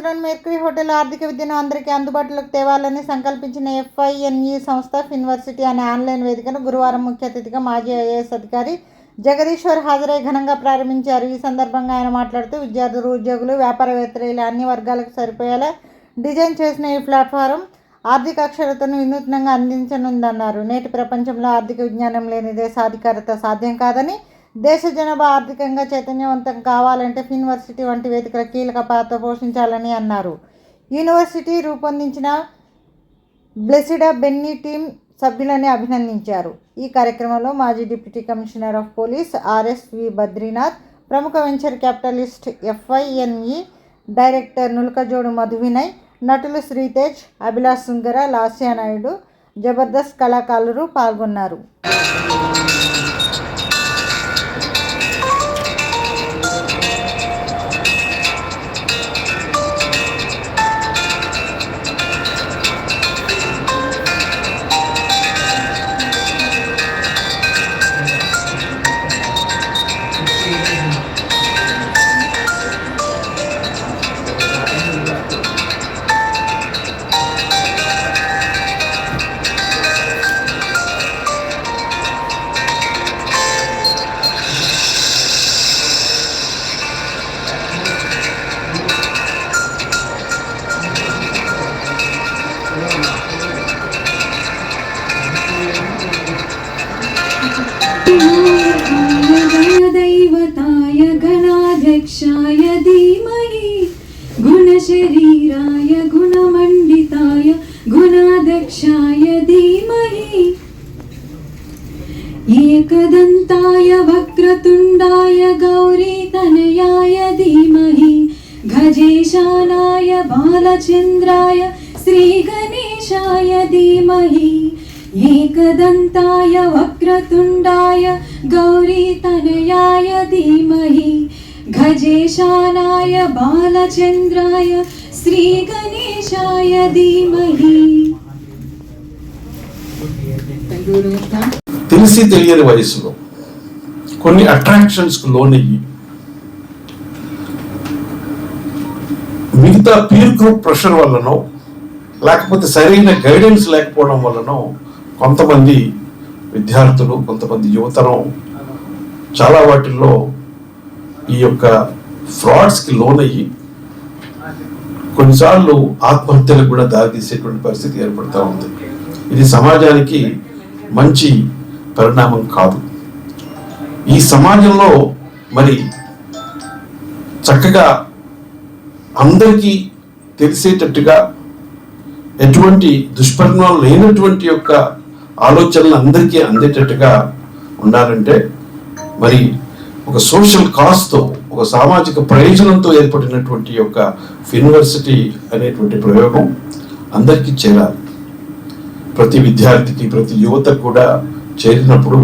హిల్స్లోని mercury hotel ఆర్థిక విద్యను అందరికీ అందుబాటులోకి తేవాలని సంకల్పించిన ఎఫ్ఐఎన్ఈ సంస్థ ఫిన్వర్సిటీ అనే ఆన్లైన్ వేదికను గురువారం ముఖ్య అతిథిగా మాజీ ఐఏఎస్ అధికారి జగదీశ్వర్ హాజరై ఘనంగా ప్రారంభించారు. ఈ సందర్భంగా ఆయన మాట్లాడుతూ విద్యార్థులు ఉద్యోగులు వ్యాపారవేత్తలు ఇలా అన్ని వర్గాలకు సరిపోయేలా డిజైన్ చేసిన ఈ ప్లాట్ఫారం ఆర్థిక అక్షరతను వినూత్నంగా అందించనుందన్నారు. నేటి ప్రపంచంలో ఆర్థిక విజ్ఞానం లేనిదే సాధికారత సాధ్యం కాదని దేశ జనాభా ఆర్థికంగా చైతన్యవంతం కావాలంటే ఫిన్వర్సిటీ వంటి వేదికల కీలక పాత్ర పోషించాలని అన్నారు. యూనివర్సిటీ రూపొందించిన బ్లెసిడా బెన్నీ టీం సభ్యులని అభినందించారు. ఈ కార్యక్రమంలో మాజీ deputy commissioner of police RSV Badrinath ప్రముఖ venture capitalist FINE director Nulakajodu Madhu Vinay నటులు శ్రీతేజ్ అభిలాష్ సుందర లాస్యా నాయుడు జబర్దస్త్ కళాకారులు పాల్గొన్నారు. बालचन्द्राय श्रीगणेशाय धीमहि తెలిసి తెలియని వయసులో కొన్ని అట్రాక్షన్స్కు లోనయ్యి మిగతా పీర్ గ్రూప్ ప్రెషర్ వల్లనో లేకపోతే సరైన గైడెన్స్ లేకపోవడం వల్లనో కొంతమంది విద్యార్థులు కొంతమంది యువతరం చాలా వాటిల్లో ఈ యొక్క ఫ్రాడ్స్కి లోనయ్యి కొన్నిసార్లు ఆత్మహత్యలకు కూడా దారితీసేటువంటి పరిస్థితి ఏర్పడుతూ ఉంది. ఇది సమాజానికి మంచి పరిణామం కాదు. ఈ సమాజంలో మరి చక్కగా అందరికీ తెలిసేటట్టుగా ఎటువంటి దుష్పరిణామాలు లేనటువంటి యొక్క ఆలోచనలు అందరికీ అందేటట్టుగా ఉండాలంటే మరి ఒక సోషల్ కాస్తో ఒక సామాజిక ప్రయోజనంతో ఏర్పడినటువంటి యొక్క యూనివర్సిటీ అనేటువంటి ప్రయోగం అందరికీ చేరాలి. ప్రతి విద్యార్థికి ప్రతి యువతకు కూడా చేరినప్పుడు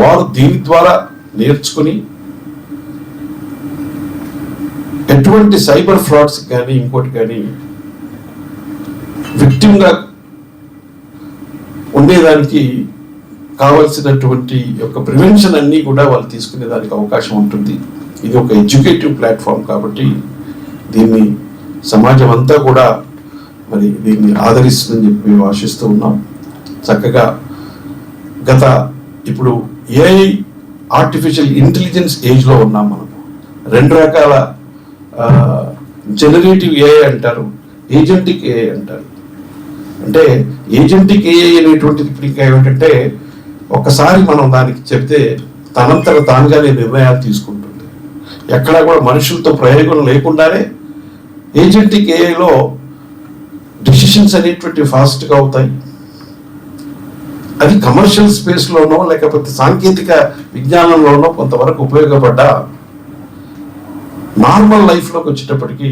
వారు దీని ద్వారా నేర్చుకుని ఎటువంటి సైబర్ ఫ్రాడ్స్ కానీ ఇంకోటి కానీ విక్టిమ్గా ఉండేదానికి కావలసినటువంటి యొక్క ప్రివెన్షన్ అన్నీ కూడా వాళ్ళు తీసుకునే దానికి అవకాశం ఉంటుంది. ఇది ఒక ఎడ్యుకేటివ్ ప్లాట్ఫామ్ కాబట్టి దీన్ని సమాజం అంతా కూడా మరి దీన్ని ఆదరిస్తుందని చెప్పి మేము ఆశిస్తూ ఉన్నాం. చక్కగా గత ఇప్పుడు ఏఐ ఆర్టిఫిషియల్ ఇంటెలిజెన్స్ ఏజ్లో ఉన్నాం మనం. రెండు రకాల జనరేటివ్ ఏఐ అంటారు ఏజెంటిక్ ఏఐ అంటారు. అంటే ఏజెంటిక్ ఏఐ అనేటువంటిది ఇప్పుడు ఇంకా ఏమిటంటే ఒకసారి మనం దానికి చెప్తే తనంతట తానుగానే నిర్ణయాలు తీసుకుంటాం. ఎక్కడా కూడా మనుషులతో ప్రయోగం లేకుండానే ఏజెంటిక్ ఏఐలో డిసిషన్స్ అనేటువంటి ఫాస్ట్గా అవుతాయి. అది కమర్షియల్ స్పేస్లోనో లేకపోతే సాంకేతిక విజ్ఞానంలోనో కొంతవరకు ఉపయోగపడ్డ నార్మల్ లైఫ్లోకి వచ్చేటప్పటికీ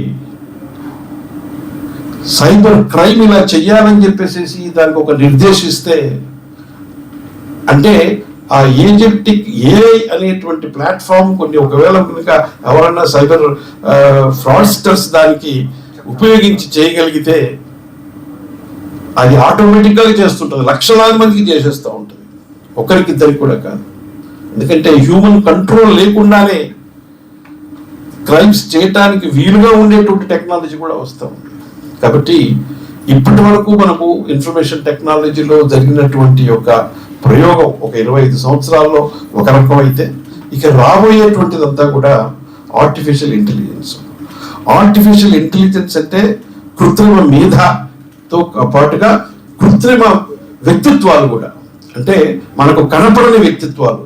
సైబర్ క్రైమ్ ఇలా చెయ్యాలని చెప్పేసి దానికి ఒక నిర్దేశిస్తే అంటే ఆ ఏజెంటిక్ ఏఐ అనేటువంటి ప్లాట్ఫామ్ కొన్ని ఒకవేళ కనుక ఎవరన్నా సైబర్ ఫ్రాడ్స్టర్స్ దానికి ఉపయోగించి చేయగలిగితే అది ఆటోమేటిక్గా చేస్తుంటుంది. లక్షలాది మందికి చేసేస్తూ ఉంటుంది. ఒకరికిద్దరికి కూడా కాదు. ఎందుకంటే హ్యూమన్ కంట్రోల్ లేకుండానే క్రైమ్స్ చేయటానికి వీలుగా ఉండేటువంటి టెక్నాలజీ కూడా వస్తూ ఉంది. కాబట్టి ఇప్పటి వరకు మనకు ఇన్ఫర్మేషన్ టెక్నాలజీలో జరిగినటువంటి యొక్క ప్రయోగం ఒక ఇరవై ఐదు సంవత్సరాల్లో ఒక రకం అయితే ఇక రాబోయేటువంటిదంతా కూడా ఆర్టిఫిషియల్ ఇంటెలిజెన్స్ ఆర్టిఫిషియల్ ఇంటెలిజెన్స్ అంటే కృత్రిమ మేధతో పాటుగా కృత్రిమ వ్యక్తిత్వాలు కూడా. అంటే మనకు కనపడని వ్యక్తిత్వాలు.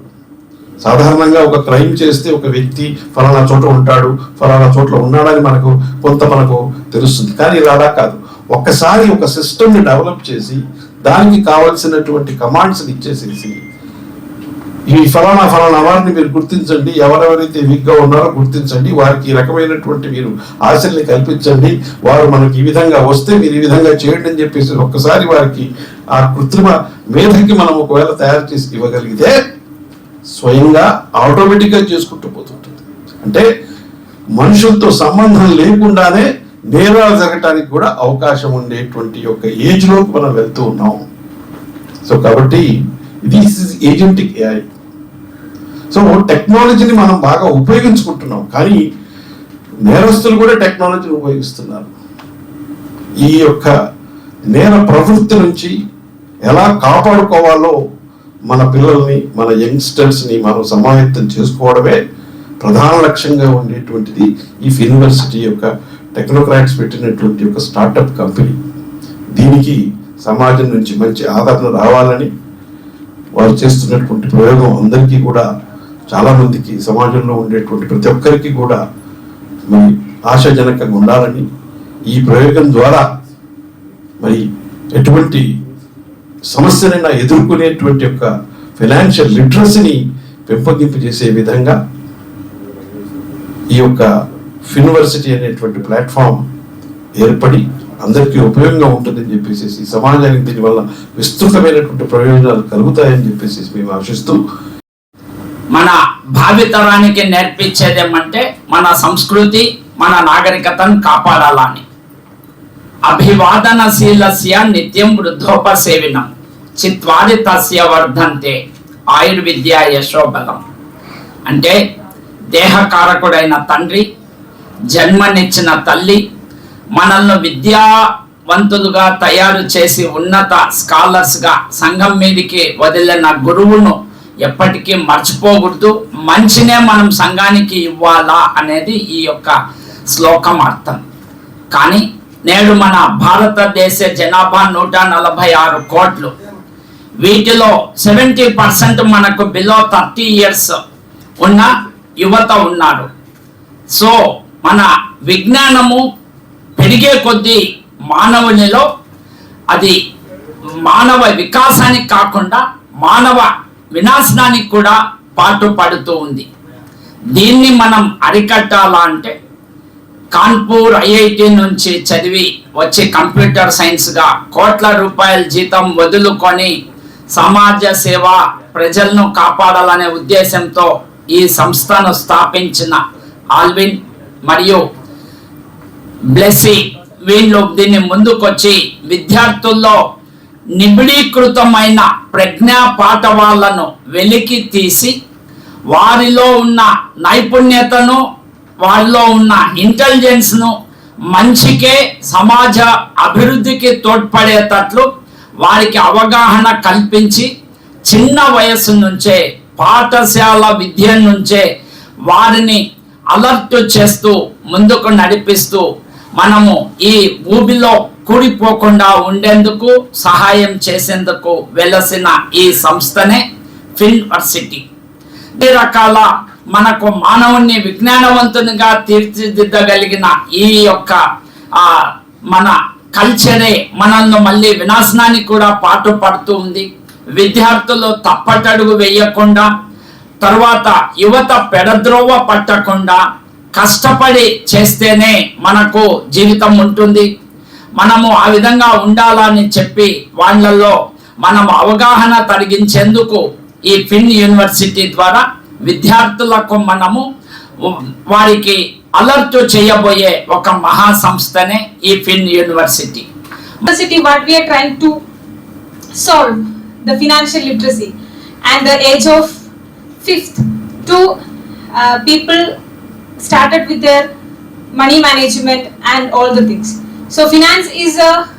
సాధారణంగా ఒక క్రైమ్ చేస్తే ఒక వ్యక్తి ఫలానా చోట ఉంటాడు ఫలానా చోట్ల ఉన్నాడని మనకు కొంత మనకు తెలుస్తుంది. కానీ ఇలా కాదు. ఒక్కసారి ఒక సిస్టమ్ని డెవలప్ చేసి దానికి కావలసినటువంటి కమాండ్స్ని ఇచ్చేసేసి ఈ ఫలానా ఫలానా వారిని మీరు గుర్తించండి ఎవరెవరైతే వీక్గా ఉన్నారో గుర్తించండి వారికి ఈ రకమైనటువంటి మీరు ఆశల్ని కల్పించండి వారు మనకి ఈ విధంగా వస్తే మీరు ఈ విధంగా చేయండి అని చెప్పేసి ఒక్కసారి వారికి ఆ కృత్రిమ మేధకి మనం ఒకవేళ తయారు చేసి ఇవ్వగలిగితే స్వయంగా ఆటోమేటిక్గా చేసుకుంటూ పోతుంటుంది. అంటే మనుషులతో సంబంధం లేకుండానే నేరాలు జరగటానికి కూడా అవకాశం ఉండేటువంటి యొక్క ఏజ్లోకి మనం వెళ్తూ ఉన్నాం. సో కాబట్టి ఇది ఏజెంటిక్ ఏఐ సో టెక్నాలజీని మనం బాగా ఉపయోగించుకుంటున్నాం. కానీ నేరస్తులు కూడా టెక్నాలజీని ఉపయోగిస్తున్నారు. ఈ యొక్క నేర ప్రవృత్తి నుంచి ఎలా కాపాడుకోవాలో మన పిల్లల్ని మన యంగ్స్టర్స్ని మనం సమాయత్తం చేసుకోవడమే ప్రధాన లక్ష్యంగా ఉండేటువంటిది ఈ యూనివర్సిటీ యొక్క టెక్నోక్రాట్స్ పెట్టినటువంటి ఒక స్టార్టప్ కంపెనీ దీనికి సమాజం నుంచి మంచి ఆదరణ రావాలని వారు చేస్తున్నటువంటి ప్రయోగం అందరికీ కూడా చాలామందికి సమాజంలో ఉండేటువంటి ప్రతి ఒక్కరికి కూడా మరి ఆశాజనకంగా ఉండాలని ఈ ప్రయోగం ద్వారా మరి ఎటువంటి సమస్యనైనా ఎదుర్కొనేటువంటి యొక్క ఫైనాన్షియల్ లిటరసీని పెంపొందింపు చేసే విధంగా ఈ యొక్క ఫిన్వర్సిటీ అనేటువంటి ప్లాట్ఫామ్ ఏర్పడి అందరికీ ఉపయోగంగా ఉంటుందని చెప్పేసి సమాజానికి దీనివల్ల విస్తృతమైనటువంటి ప్రయోజనాలు కలుగుతాయని చెప్పేసి మేము ఆశిస్తూ మన భావితరానికి నేర్పించేదేమంటే మన సంస్కృతి మన నాగరికతను కాపాడాలని. అభివాదనశీలస్య నిత్యం వృద్ధోపసేవినం. చిత్వాది తస్య వర్ధంతే. ఆయుర్విద్య యశోబలం. అంటే దేహకారకుడైన తండ్రి జన్మనిచ్చిన తల్లి మనల్ని విద్యావంతులుగా తయారు చేసి ఉన్నత స్కాలర్స్గా సంఘం మీదికి వదిలిన గురువును ఎప్పటికీ మర్చిపోకూడదు. మంచినే మనం సంఘానికి ఇవ్వాలా అనేది ఈ యొక్క శ్లోకం అర్థం. కానీ నేడు మన భారతదేశ జనాభా నూట నలభై ఆరు కోట్లు. వీటిలో సెవెంటీ పర్సెంట్ మనకు బిలో థర్టీ ఇయర్స్ ఉన్న యువత ఉన్నారు. సో మన విజ్ఞానము పెరిగే కొద్దీ మానవునిలో అది మానవ వికాసానికి కాకుండా మానవ వినాశనానికి కూడా పాటు పడుతూ ఉంది. దీన్ని మనం అరికట్టాలా అంటే కాన్పూర్ ఐఐటి నుంచి చదివి వచ్చి కంప్యూటర్ సైన్స్గా కోట్ల రూపాయల జీతం వదులుకొని సమాజ సేవ ప్రజలను కాపాడాలనే ఉద్దేశంతో ఈ సంస్థను స్థాపించిన ఆల్విన్ మరియు బ్లెస్సింగ్ వీళ్ళు దీన్ని ముందుకొచ్చి విద్యార్థుల్లో నిబిడీకృతమైన ప్రజ్ఞా పాఠవాలను వెలికి తీసి వారిలో ఉన్న నైపుణ్యతను వారిలో ఉన్న ఇంటెలిజెన్స్ను మంచికే సమాజ అభివృద్ధికి తోడ్పడేటట్లు వారికి అవగాహన కల్పించి చిన్న వయస్సు నుంచే పాఠశాల విద్య నుంచే వారిని అలర్ట్ చేస్తూ ముందుకు నడిపిస్తూ మనము ఈ భూమిలో కూడిపోకుండా ఉండేందుకు సహాయం చేసేందుకు వెలసిన ఈ సంస్థనే ఫిన్వర్సిటీ అన్ని రకాల మనకు మానవుణ్ణి విజ్ఞానవంతునిగా తీర్చిదిద్దగలిగిన ఈ యొక్క ఆ మన కల్చరే మనల్ని మళ్ళీ వినాశనానికి కూడా పాటు పడుతూ ఉంది. విద్యార్థులు తప్పటడుగు వేయకుండా తర్వాత యువత పెడద్రోవ పట్టకుండా కష్టపడి చేస్తేనే మనకు జీవితం ఉంటుంది. మనము ఆ విధంగా ఉండాలని చెప్పి వాళ్ళల్లో మనం అవగాహన తరిగించేందుకు ఈ ఫిన్ యూనివర్సిటీ ద్వారా విద్యార్థులకు మనము వారికి అలర్ట్ చేయబోయే ఒక మహా సంస్థనే ఈ Fin University. University what we are trying to solve the financial literacy and the age of fifth two uh, people started with their money management and all the things. So finance is a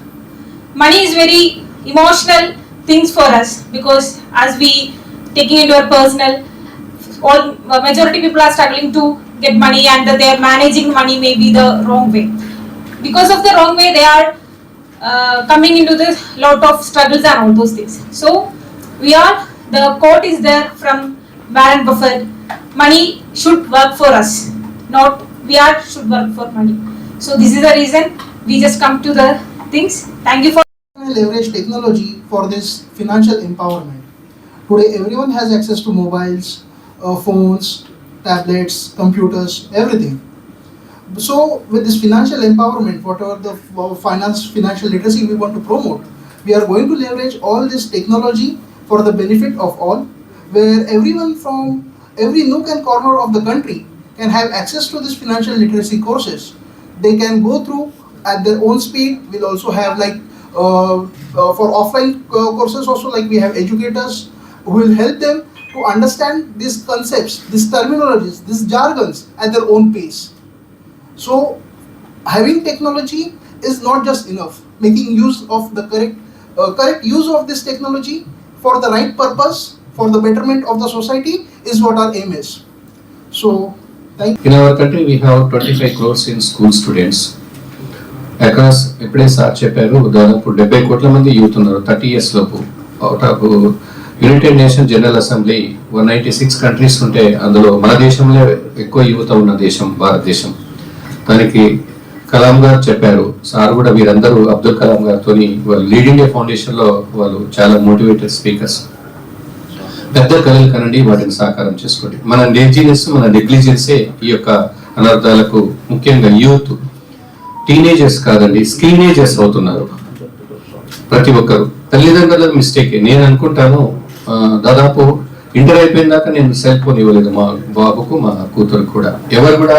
money is very emotional things for us because as we taking into our personal all majority people are struggling to get money and they are managing money maybe the wrong way because of the wrong way they are uh, coming into this lot of struggles and all those things so we are the quote is there from warren buffett money should work for us. Not we are should work for money. So this is the reason we just come to the things. Thank you for leverage technology for this financial empowerment. Today, everyone has access to mobiles, uh, phones, tablets, computers, everything. So, with this financial empowerment, whatever the finance, financial literacy we want to promote, we are going to leverage all this technology for the benefit of all, where everyone from every nook and corner of the country can have access to this financial literacy courses. They can go through at their own speed. We'll also have like uh, uh, for offline courses also like we have educators who will help them to understand these concepts, these terminologies, these jargons at their own pace. So having technology is not just enough. Making use of the correct uh, correct use of this technology for the right purpose for the betterment of the society is what our aim is. So thank In our country, we have 25 crores in school students. Across ఇప్పుడే sir చెప్పారు? దాదాపు డెబ్బై కోట్ల మంది youth ఉన్నారు thirty years లోపు. Out of United Nation General Assembly one ninety six countries ఉంటే అందులో మన దేశంలో ఎక్కువ యువత ఉన్న దేశం భారతదేశం. దానికి కలాం గారు చెప్పారు. సార్ కూడా వీరందరూ అబ్దుల్ కలాం గారితో వాళ్ళు లీడ్ ఇండియా ఫౌండేషన్లో వాళ్ళు చాలా మోటివేటెడ్ స్పీకర్స్ పెద్ద కళలు కనండి వాటిని సాకారం చేసుకోండి. మన నెగ్జినెస్ మన నెగ్లిజెన్సే ఈ యొక్క అనర్థాలకు ముఖ్యంగా యూత్ టీనేజర్స్ కాదండి స్క్రీనేజర్స్ అవుతున్నారు. ప్రతి ఒక్కరు. తల్లిదండ్రుల మిస్టేక్. నేను అనుకుంటాను దాదాపు ఇంటర్ అయిపోయిన దాకా నేను సెల్ ఫోన్ ఇవ్వలేదు మా బాబుకు మా కూతురు కూడా. ఎవరు కూడా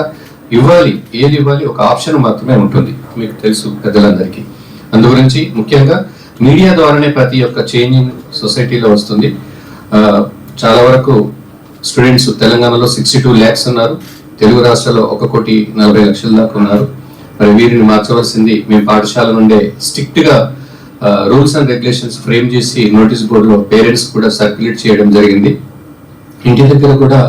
ఇవ్వాలి ఏది ఇవ్వాలి ఒక ఆప్షన్ మాత్రమే ఉంటుంది మీకు తెలుసు పెద్దలందరికీ. అందు గురించి ముఖ్యంగా మీడియా ద్వారానే ప్రతి ఒక్క చేంజింగ్ సొసైటీలో వస్తుంది. చాలా వరకు స్టూడెంట్స్ తెలంగాణలో సిక్స్టీ టూ ల్యాక్స్ ఉన్నారు. తెలుగు రాష్ట్రాల్లో ఒక కోటి నలభై లక్షల దాకా ఉన్నారు. మరి వీరిని మార్చవలసింది మేము పాఠశాల నుండే స్ట్రిక్ట్గా రూల్స్ అండ్ రెగ్యులేషన్స్ ఫ్రేమ్ చేసి నోటీస్ బోర్డులో పేరెంట్స్ కూడా సర్క్యులేట్ చేయడం జరిగింది. ఇంటి దగ్గర కూడా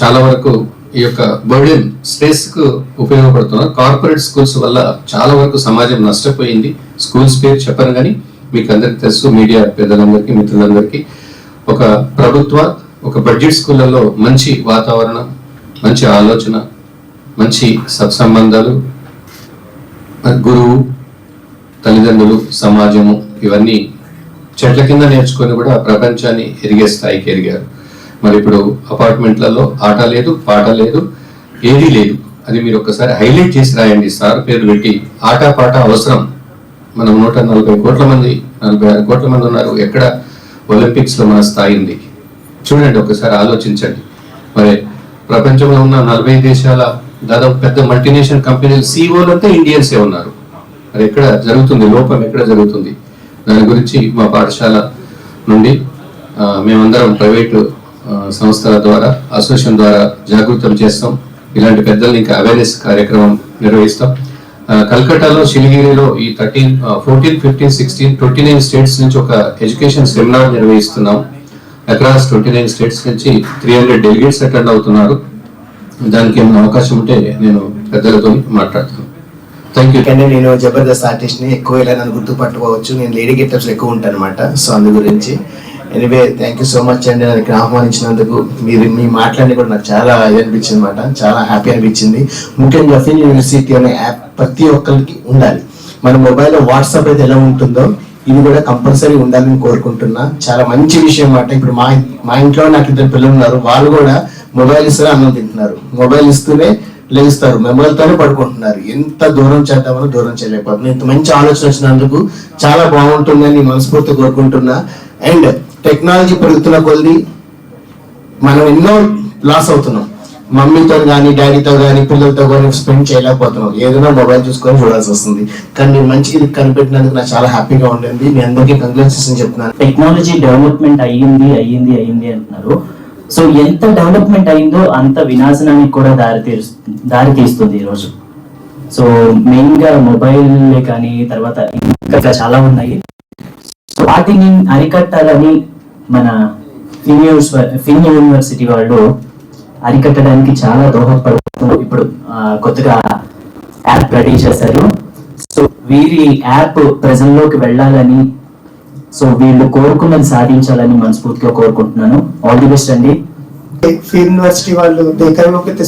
చాలా వరకు ఈ యొక్క బర్డెన్ స్ట్రెస్కు ఉపయోగపడుతున్నారు కార్పొరేట్ స్కూల్స్ వల్ల చాలా వరకు సమాజం నష్టపోయింది. స్కూల్స్ పేరు చెప్పను కానీ మీకు అందరికి తెలుసు మీడియా పెద్దలందరికీ మిత్రులందరికీ. ఒక ప్రభుత్వ ఒక బడ్జెట్ స్కూళ్ళలో మంచి వాతావరణం మంచి ఆలోచన మంచి సత్సంబంధాలు గురువు తల్లిదండ్రులు సమాజము ఇవన్నీ చెట్ల కింద నేర్చుకొని కూడా ప్రపంచాన్ని ఎదిగే స్థాయికి ఎదిగారు. మరి ఇప్పుడు అపార్ట్మెంట్లలో ఆట లేదు పాట లేదు ఏదీ లేదు. అది మీరు ఒకసారి హైలైట్ చేసి రాయండి. సార్ పేరు పెట్టి ఆట పాట అవసరం. మనం నూట నలభై కోట్ల మంది నలభై ఆరు కోట్ల మంది ఉన్నారు. ఎక్కడ ఒలింపిక్స్లో మన స్థాయి ఉంది. చూడండి ఒకసారి ఆలోచించండి. మరి ప్రపంచంలో ఉన్న నలభై దేశాల దాదాపు పెద్ద మల్టీనేషనల్ కంపెనీలు సీఓలంతా ఇండియన్సే ఉన్నారు. మరి ఎక్కడ జరుగుతుంది? లోపం ఎక్కడ జరుగుతుంది? దాని గురించి మా పాఠశాల నుండి మేమందరం ప్రైవేటు సంస్థల ద్వారా అసోసియేషన్ ద్వారా జాగృతం చేస్తాం. ఇలాంటి పెద్దల్ని ఇంకా అవేర్నెస్ కార్యక్రమం నిర్వహిస్తాం. కల్కటాలో కల్కట్టాలో ఈ thirteen fourteen fifteen sixteen twenty nine states నుంచి ఒక ఎడ్యుకేషన్ సెమినార్ నిర్వహిస్తున్నాం. అక్రాస్ ట్వంటీ నైన్ స్టేట్స్ నుంచి త్రీ హండ్రెడ్ డెలిగేట్స్ అటెండ్ అవుతున్నారు. దానికి ఏమైనా అవకాశం ఉంటే నేను పెద్దలతో మాట్లాడతాను. థ్యాంక్ యూ కానీ నేను జబర్దస్త్ ఆర్టిస్ట్ని ఎక్కువ ఇలా నన్ను గుర్తుపట్టుకోవచ్చు. నేను లేడీ గెటప్స్ ఎక్కువ ఉంటాను అనమాట సో అందు గురించి anyway thank you so much అండి నాకు ఆహ్వానించినందుకు మీరు మీ మాట్లాడి కూడా నాకు చాలా ఇది అనిపించింది అనమాట చాలా హ్యాపీ అనిపించింది. ముఖ్యంగా ఫిన్ యూనివర్సిటీ అనే యాప్ ప్రతి ఒక్కరికి ఉండాలి. మన మొబైల్లో వాట్సాప్ అయితే ఎలా ఉంటుందో ఇది కూడా కంపల్సరీ ఉండాలని కోరుకుంటున్నా. చాలా మంచి విషయం అన్నమాట. ఇప్పుడు మా మా ఇంట్లో నాకు ఇద్దరు పిల్లలు ఉన్నారు. వాళ్ళు కూడా మొబైల్ ఇస్తూనే అన్నం తింటున్నారు. మొబైల్ ఇస్తూనే లేస్తారు. మెమరీతోనే పడుకుంటున్నారు. ఎంత దూరం చేద్దామని దూరం చేయలేకపోతున్నారు ఇంత మంచి ఆలోచన వచ్చినందుకు చాలా బాగుంటుందని మనస్ఫూర్తి కోరుకుంటున్నా. అండ్ టెక్నాలజీ పెరుగుతున్న కొద్ది మనం ఎన్నో లాస్ అవుతున్నాం. మమ్మీతో కానీ డాడీతో కానీ పిల్లలతో కానీ స్పెండ్ చేయలేకపోతున్నాం. ఏదైనా మొబైల్ చూసుకొని చూడాల్సి వస్తుంది. కానీ మీరు మంచిగా కనిపెట్టినందుకు నాకు చాలా హ్యాపీగా ఉండింది మీ అందరికీ కంగ్రాచులేషన్ చెప్తున్నాను. టెక్నాలజీ డెవలప్మెంట్ అయ్యింది అయ్యింది అయ్యింది అంటున్నారు. సో ఎంత డెవలప్మెంట్ అయిందో అంత వినాశనానికి కూడా దారి తీరు దారి తీస్తుంది ఈరోజు. సో మెయిన్గా మొబైల్ కానీ తర్వాత ఇంకా చాలా ఉన్నాయి. సో వాటిని అరికట్టాలని మన ఫిన్యూస్ ఫిన్ యూనివర్సిటీ వాళ్ళు అరికట్టడానికి చాలా దోహదపడుతున్నారు. ఇప్పుడు కొత్తగా యాప్ రెడీ చేశారు. సో వీరి యాప్ ప్రజల్లోకి వెళ్ళాలని సో వీళ్ళు కోరుకున్నది సాధించాలని మనస్ఫూర్తిగా కోరుకుంటున్నాను. ఆల్ ది బెస్ట్ అండి. యూనివర్సిటీ వాళ్ళు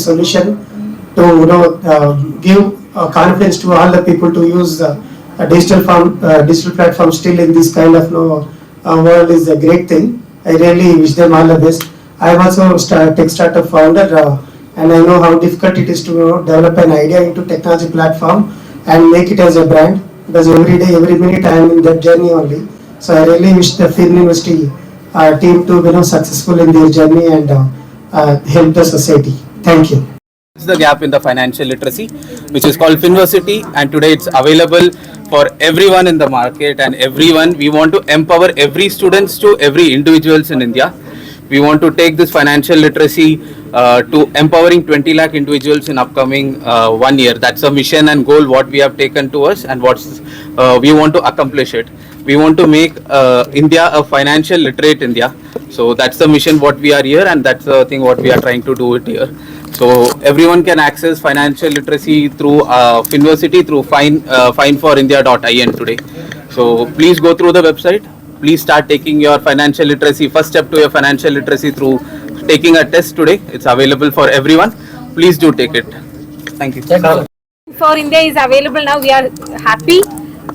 solution to no give confidence to all the people to use digital form digital platform still in this kind of no this uh, world is a great thing. I really wish them all the best. I am also a tech startup founder uh, and I know how difficult it is to develop an idea into technology platform and make it as a brand because every day every minute I am in that journey only. So I really wish the Field University uh, team to be you know, successful in their journey and uh, uh, help the society. Thank you. It's the gap in the financial literacy, which is called Finversity, and today it's available for everyone in the market and everyone. We want to empower every students to every individuals in India. We want to take this financial literacy uh, to empowering 20 lakh individuals in upcoming uh, one year. That's a mission and goal what we have taken to us and what's uh, we want to accomplish it. We want to make uh, India a financial literate India. So that's the mission what we are here and that's the thing what we are trying to do it here. So everyone can access financial literacy through uh, Finversity through fine uh, fineforindia.in today. So please go through the website. Please start taking your financial literacy first step to your financial literacy through taking a test today. It's available for everyone. Please do take it. Thank you. For India is available now. We are happy.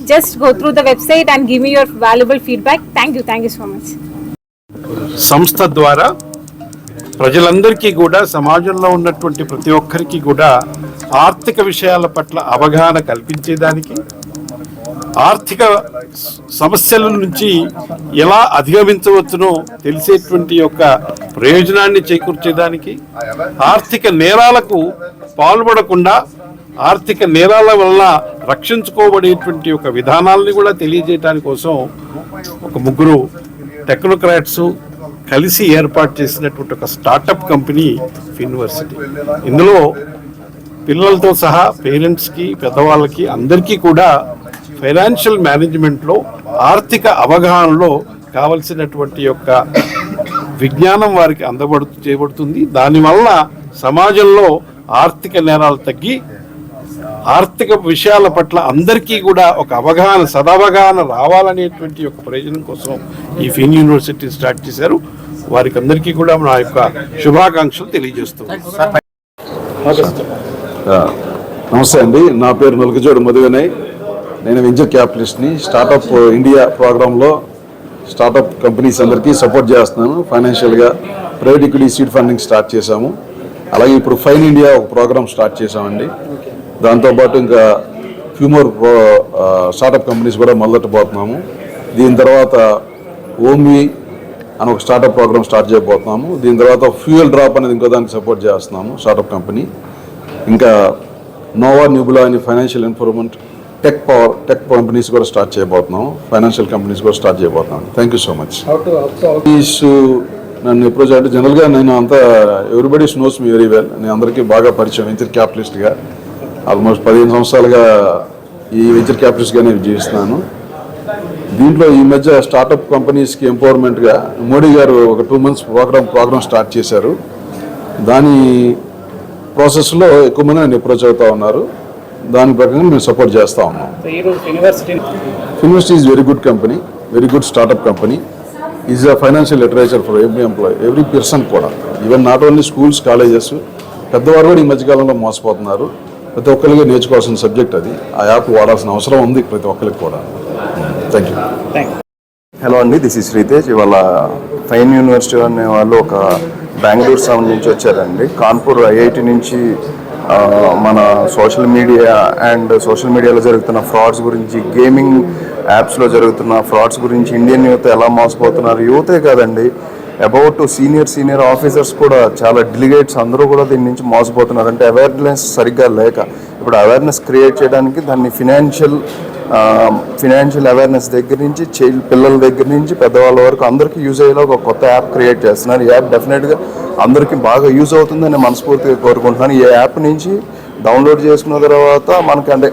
Just go through the website and give me your valuable feedback. Thank you. Thank you so much. సంస్థ ద్వారా ప్రజలందరికీ కూడా సమాజంలో ఉన్నటువంటి ప్రతి ఒక్కరికి కూడా ఆర్థిక విషయాల పట్ల అవగాహన కల్పించేదానికి ఆర్థిక సమస్యల నుంచి ఎలా అధిగమించవచ్చునో తెలిసేటువంటి యొక్క ప్రయోజనాన్ని చేకూర్చేదానికి ఆర్థిక నేరాలకు పాల్పడకుండా ఆర్థిక నేరాల వల్ల రక్షించుకోబడేటువంటి ఒక విధానాలని కూడా తెలియజేయటాని కోసం ఒక ముగ్గురు టెక్నోక్రాట్స్ కలిసి ఏర్పాటు చేసినటువంటి ఒక స్టార్టప్ కంపెనీ యూనివర్సిటీ. ఇందులో పిల్లలతో సహా పేరెంట్స్కి పెద్దవాళ్ళకి అందరికీ కూడా ఫైనాన్షియల్ మేనేజ్మెంట్లో ఆర్థిక అవగాహనలో కావలసినటువంటి యొక్క విజ్ఞానం వారికి అందబడు చేయబడుతుంది. దానివల్ల సమాజంలో ఆర్థిక నేరాలు తగ్గి ఆర్థిక విషయాల పట్ల అందరికీ కూడా ఒక అవగాహన సదవగాహన రావాలనేటువంటి ఒక ప్రయోజనం కోసం ఈ ఫిన్ యూనివర్సిటీ స్టార్ట్ చేశారు. వారికి అందరికీ కూడా నా యొక్క శుభాకాంక్షలు తెలియజేస్తున్నాను నమస్తే అండి. నా పేరు నలుగుజోడు మధువినయ్ నేను వెంచర్ క్యాపిటలిస్ట్ని స్టార్టప్ ఇండియా ప్రోగ్రాంలో స్టార్టప్ కంపెనీస్ అందరికీ సపోర్ట్ చేస్తున్నాను. ఫైనాన్షియల్గా private equity seed funding start చేశాము. అలాగే ఇప్పుడు ఫైన్ ఇండియా ఒక ప్రోగ్రామ్ స్టార్ట్ చేశామండి. దాంతోపాటు ఇంకా ఫ్యూ మోర్ స్టార్టప్ కంపెనీస్ కూడా మొదలెట్టబోతున్నాము. దీని తర్వాత ఓమ్వి అని ఒక స్టార్టప్ ప్రోగ్రామ్ స్టార్ట్ చేయబోతున్నాము. దీని తర్వాత ఫ్యూయల్ డ్రాప్ అనేది ఇంకో దానికి సపోర్ట్ చేస్తున్నాము స్టార్టప్ కంపెనీ. ఇంకా నోవా న్యూబులా అని financial informant tech power tech companies కూడా స్టార్ట్ చేయబోతున్నాం ఫైనాన్షియల్ కంపెనీస్ కూడా స్టార్ట్ చేయబోతున్నాం థ్యాంక్ యూ సో మచ్ నన్ను అప్రోచ్ అంటే జనరల్గా నేను అంతా everybody knows me very well నేను అందరికీ బాగా పరిచయం వెంచర్ క్యాపిటలిస్ట్గా. ఆల్మోస్ట్ పదిహేను సంవత్సరాలుగా ఈ వెంచర్ క్యాపిటలిస్ట్గానే జీవిస్తున్నాను. దీంట్లో ఈ మధ్య స్టార్టప్ కంపెనీస్కి ఎంపవర్మెంట్గా మోడీ గారు ఒక two months program program start చేశారు. దాని ప్రాసెస్లో ఎక్కువ మంది నన్ను అప్రోచ్ అవుతా ఉన్నారు. దాని ప్రకారం మేము సపోర్ట్ చేస్తూ ఉన్నాం. Finvest is very good company very good startup company. Is a financial literature for every employ every person కూడా. Even not only schools colleges పెద్దవారు కూడా ఈ మధ్యకాలంలో మోసపోతున్నారు. ప్రతి ఒక్కరికి నేర్చుకోవాల్సిన సబ్జెక్ట్ అది. ఆ యాప్ వాడాల్సిన అవసరం ఉంది ప్రతి ఒక్కరికి కూడా. థ్యాంక్ యూ హలో అండి దిస్ ఇస్ శ్రీతేజ్ ఇవాళ ఫైన్ యూనివర్సిటీ అనే వాళ్ళు ఒక బెంగళూరు సౌండ్ నుంచి వచ్చారండి. కాన్పూర్ ఐఐటి నుంచి మన సోషల్ మీడియా అండ్ సోషల్ మీడియాలో జరుగుతున్న ఫ్రాడ్స్ గురించి గేమింగ్ యాప్స్లో జరుగుతున్న ఫ్రాడ్స్ గురించి ఇండియన్ యూత్ ఎలా మోసపోతున్నారు? యూతే కాదండి అబౌట్ సీనియర్ సీనియర్ ఆఫీసర్స్ కూడా చాలా డెలిగేట్స్ అందరూ కూడా దీని నుంచి మోసపోతున్నారు. అంటే అవేర్నెస్ సరిగ్గా లేక ఇప్పుడు అవేర్నెస్ క్రియేట్ చేయడానికి దాన్ని ఫినాన్షియల్ ఫినాన్షియల్ అవేర్నెస్ దగ్గర నుంచి చైల్డ్ పిల్లల దగ్గర నుంచి పెద్దవాళ్ళ వరకు అందరికీ యూజ్ అయ్యేలా ఒక కొత్త యాప్ క్రియేట్ చేస్తున్నారు. ఈ యాప్ డెఫినెట్గా అందరికీ బాగా యూజ్ అవుతుందని మనస్ఫూర్తిగా కోరుకుంటున్నాను. ఈ యాప్ నుంచి డౌన్లోడ్ చేసుకున్న తర్వాత మనకి అంటే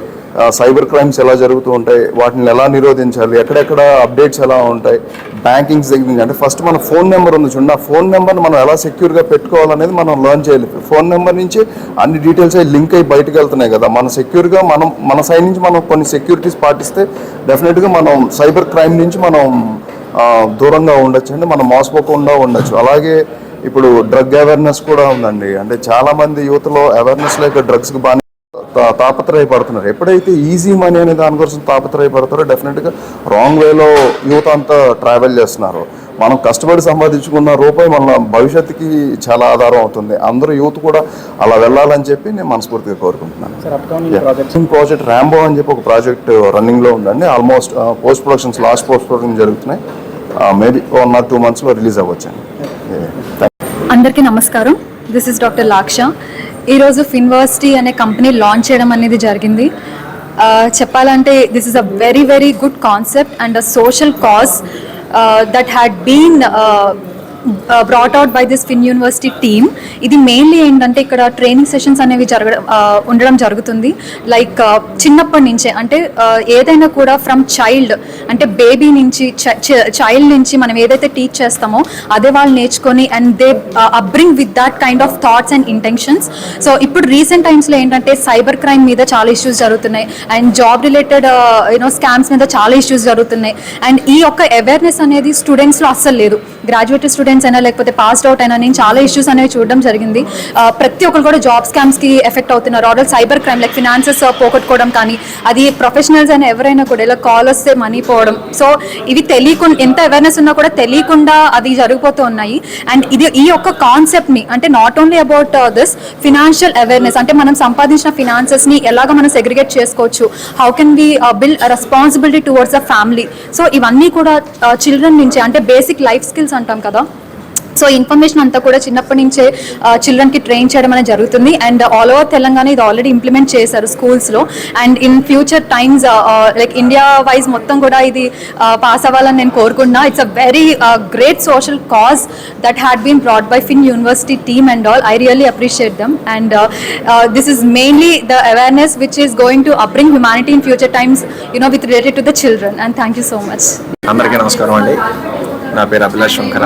సైబర్ క్రైమ్స్ ఎలా జరుగుతూ ఉంటాయి వాటిని ఎలా నిరోధించాలి ఎక్కడెక్కడ అప్డేట్స్ ఎలా ఉంటాయి బ్యాంకింగ్స్ దగ్గర నుంచి అంటే ఫస్ట్ మన ఫోన్ నెంబర్ ఉంది చూడండి ఆ ఫోన్ నెంబర్ని మనం ఎలా సెక్యూర్గా పెట్టుకోవాలనేది మనం లర్న్ చేయాలి. ఫోన్ నెంబర్ నుంచి అన్ని డీటెయిల్స్ అయి లింక్ అయ్యి బయటకు వెళ్తున్నాయి కదా మన సెక్యూర్గా మనం మన సైడ్ నుంచి మనం కొన్ని సెక్యూరిటీస్ పాటిస్తే డెఫినెట్గా మనం సైబర్ క్రైమ్ నుంచి మనం దూరంగా ఉండొచ్చు అండి మనం మోసపోకుండా ఉండొచ్చు. అలాగే ఇప్పుడు డ్రగ్ అవేర్నెస్ కూడా ఉందండి అంటే చాలా మంది యువతలో అవేర్నెస్ లేక డ్రగ్స్కి బాగా తాపత్రయపడుతున్నారు. ఎప్పుడైతే ఈజీ మనీ అనే దాని కోసం తాపత్రయపడతారో డెఫినెట్గా రాంగ్ వేలో యువత అంతా ట్రావెల్ చేస్తున్నారు. మనం కష్టపడి సంపాదించుకున్న రూపాయి మన భవిష్యత్తుకి చాలా ఆధారం అవుతుంది. అందరూ యూత్ కూడా అలా వెళ్ళాలని చెప్పి నేను మనస్ఫూర్తిగా కోరుకుంటున్నాను. ప్రాజెక్ట్ ర్యాంబో అని చెప్పి ఒక ప్రాజెక్ట్ రన్నింగ్లో ఉందండి. Almost post productions last post production జరుగుతున్నాయి మేబీ వన్ ఆర్ టూ మంత్స్లో రిలీజ్ అవ్వచ్చండి. Yeah. అందరికీ నమస్కారం. దిస్ ఇస్ డాక్టర్ లాక్ష ఈరోజు ఫిన్వర్సిటీ అనే కంపెనీ లాంచ్ చేయడం అనేది జరిగింది. చెప్పాలంటే this is a very very good concept and a social cause that had been brought out by this Fin University team ఇది మెయిన్లీ ఏంటంటే ఇక్కడ ట్రైనింగ్ సెషన్స్ అనేవి జరగడం uh, ఉండడం జరుగుతుంది. లైక్ uh, చిన్నప్పటి నుంచే అంటే uh, ఏదైనా కూడా ఫ్రమ్ చైల్డ్ అంటే బేబీ నుంచి చైల్డ్ నుంచి మనం ఏదైతే టీచ్ చేస్తామో అదే వాళ్ళు నేర్చుకొని and they bring with that kind of thoughts and intentions so ఇప్పుడు రీసెంట్ టైమ్స్లో ఏంటంటే సైబర్ క్రైమ్ మీద చాలా ఇష్యూస్ జరుగుతున్నాయి. And job related you know scams మీద చాలా ఇష్యూస్ జరుగుతున్నాయి. అండ్ ఈ యొక్క అవేర్నెస్ అనేది స్టూడెంట్స్లో అస్సలు లేదు. గ్రాడ్యుయేట్ స్టూడెంట్స్ అయినా లేకపోతే పాస్డ్ అవుట్ అయినా నేను చాలా ఇష్యూస్ అనేవి చూడడం జరిగింది. ప్రతి ఒక్కరు కూడా జాబ్ స్కామ్స్కి ఎఫెక్ట్ అవుతున్నారు. Or the cyber crime like finances పోగొట్టుకోవడం కానీ అది ప్రొఫెషనల్స్ అయినా ఎవరైనా కూడా ఇలా కాల్ వస్తే మనీ పోవడం. సో ఇవి తెలియకుండా ఎంత అవేర్నెస్ ఉన్నా కూడా తెలియకుండా అది జరిగిపోతూ ఉన్నాయి. అండ్ ఇది ఈ యొక్క కాన్సెప్ట్ని అంటే not only about this financial awareness అంటే మనం సంపాదించిన ఫినాన్సెస్ని ఎలాగ మనం సెగ్రిగేట్ చేసుకోవచ్చు? How can be build responsibility towards a family so ఇవన్నీ కూడా uh, చిల్డ్రన్ నుంచి అంటే బేసిక్ లైఫ్ స్కిల్స్ అంటాం కదా? సో ఇన్ఫర్మేషన్ అంతా కూడా చిన్నప్పటి నుంచే చిల్డ్రన్కి ట్రైన్ చేయడం అనేది జరుగుతుంది. అండ్ ఆల్ ఓవర్ తెలంగాణ ఇది ఆల్రెడీ ఇంప్లిమెంట్ చేశారు స్కూల్స్లో. And in future times like India wise మొత్తం కూడా ఇది పాస్ అవ్వాలని నేను కోరుకుంటున్నా. It's a very great social cause that had been brought by Fin university team and all I really appreciate them and this is mainly the awareness which is going to upbring humanity in future times you know with related to the children and thank you so much అందరికీ నమస్కారం అండి. నా పేరు Abhilash Shankara.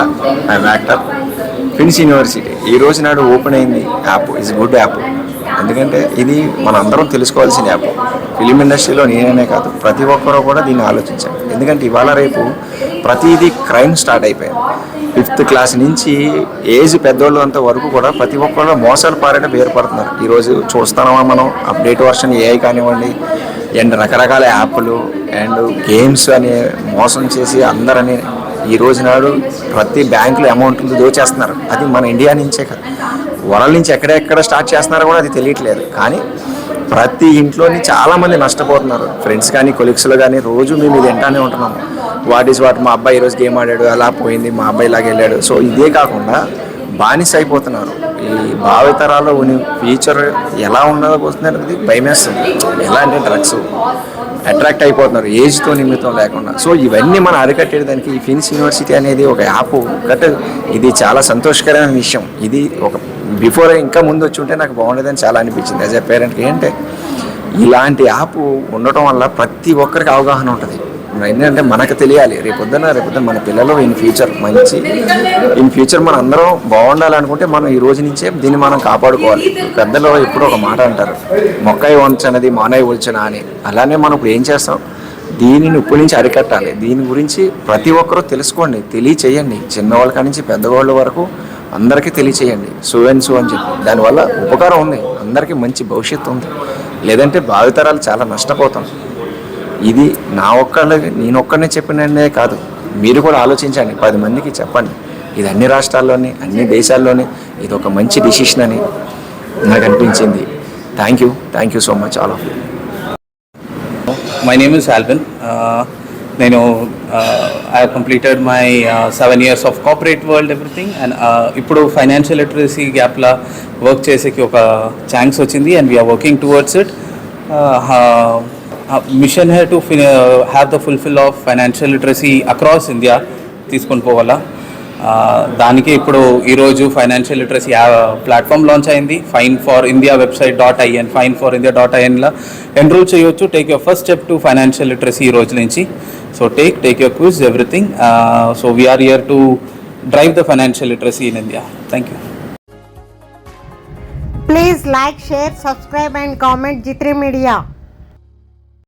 I'm actor Fin's university ఈ రోజు నాడు open అయింది app is good app ఎందుకంటే ఇది మన అందరం తెలుసుకోవాల్సిన యాప్ ఫిలిం ఇండస్ట్రీలో నేనే కాదు ప్రతి ఒక్కరూ కూడా దీన్ని ఆలోచించాను ఎందుకంటే ఇవాళ రేపు ప్రతిదీ క్రైమ్ స్టార్ట్ అయిపోయింది. ఫిఫ్త్ క్లాస్ నుంచి ఏజ్ పెద్దోళ్ళు అంత వరకు కూడా ప్రతి ఒక్కళ్ళు మోసాలు పారేట వేరుపడుతున్నారు. ఈరోజు చూస్తున్నామా మనం? అప్డేట్ వర్షన్ ఏఐ కానివ్వండి అండ్ రకరకాల యాప్లు అండ్ గేమ్స్ అని మోసం చేసి అందరని ఈ రోజు నాడు ప్రతి బ్యాంకులో అమౌంట్ దోచేస్తున్నారు అది మన ఇండియా నుంచే కాదు. వరల్డ్ నుంచి ఎక్కడెక్కడ స్టార్ట్ చేస్తున్నారో కూడా అది తెలియట్లేదు. కానీ ప్రతి ఇంట్లోని చాలామంది నష్టపోతున్నారు. ఫ్రెండ్స్ కానీ కొలీగ్స్లో కానీ రోజు మేము ఇది వింటానే ఉంటున్నాము. వాట్ ఈస్ వాట్ మా అబ్బాయి ఈరోజు గేమ్ ఆడాడు అలా పోయింది మా అబ్బాయి ఇలాగ వెళ్ళాడు. సో ఇదే కాకుండా బానిస అయిపోతున్నారు. ఈ భావితరాల్లో ఉని ఫ్యూచర్ ఎలా ఉన్నదో పోతుంది భయమేస్తుంది. ఎలా అంటే డ్రగ్స్ అట్రాక్ట్ అయిపోతున్నారు. ఏజ్తో నిమిత్తం లేకుండా. సో ఇవన్నీ మనం అరికట్టేదానికి ఈ ఫిన్స్ యూనివర్సిటీ అనేది ఒక యాప్. బట్ ఇది చాలా సంతోషకరమైన విషయం. ఇది ఒక బిఫోర్ ఇంకా ముందు వచ్చి ఉంటే నాకు బాగుండేదని చాలా అనిపించింది. యాజ్ ఎ పేరెంట్కి ఏంటంటే ఇలాంటి యాప్ ఉండటం వల్ల ప్రతి ఒక్కరికి అవగాహన ఉంటుంది. ఏంటంటే మనకు తెలియాలి. రేపొద్దున రేపొద్దున మన పిల్లలు ఇన్ ఫ్యూచర్ మంచి ఇన్ ఫ్యూచర్ మన అందరం బాగుండాలనుకుంటే మనం ఈ రోజు నుంచే దీన్ని మనం కాపాడుకోవాలి. పెద్దలు ఎప్పుడు ఒక మాట అంటారు. మొక్కై వంచనది మానవి ఒల్చన అని. అలానే మనం ఇప్పుడు ఏం చేస్తాం? దీనిని ఇప్పటి నుంచి అరికట్టాలి. దీని గురించి ప్రతి ఒక్కరూ తెలుసుకోండి. తెలియచేయండి. చిన్నవాళ్ళ కాడి నుంచి పెద్దవాళ్ళ వరకు అందరికీ తెలియచేయండి. సువెన్సు అని చెప్పి. దానివల్ల ఉపకారం ఉంది. అందరికీ మంచి భవిష్యత్తు ఉంది. లేదంటే భావితరాలు చాలా నష్టపోతాం. ఇది నా ఒక్కళ్ళకి నేను ఒక్కడనే చెప్పిననే కాదు. మీరు కూడా ఆలోచించండి పది మందికి చెప్పండి. ఇది అన్ని రాష్ట్రాల్లోని అన్ని దేశాల్లోని ఇది ఒక మంచి డిసిషన్ అని నాకు అనిపించింది. Thank you thank you so much all of you My name is నేను I completed my seven years of corporate world everything and ఇప్పుడు ఫైనాన్షియల్ లిటరసీ గ్యాప్లా వర్క్ చేసేకి ఒక ఛాన్స్ వచ్చింది and we're working towards it mission hey to have the fulfil of financial literacy across India తీసుకొని పోవాలా? దానికి ఇప్పుడు ఈరోజు ఫైనాన్షియల్ లిటరసీ ప్లాట్ఫామ్ లాంచ్ అయింది. Fine for India website dot in fine for India dot ఐఎన్లో enrol చేయొచ్చు. Take your first step to financial literacy ఈ రోజు నుంచి. So take take your quiz everything so we're here to drive the financial literacy in India thank you please like share subscribe and comment జిత్రి media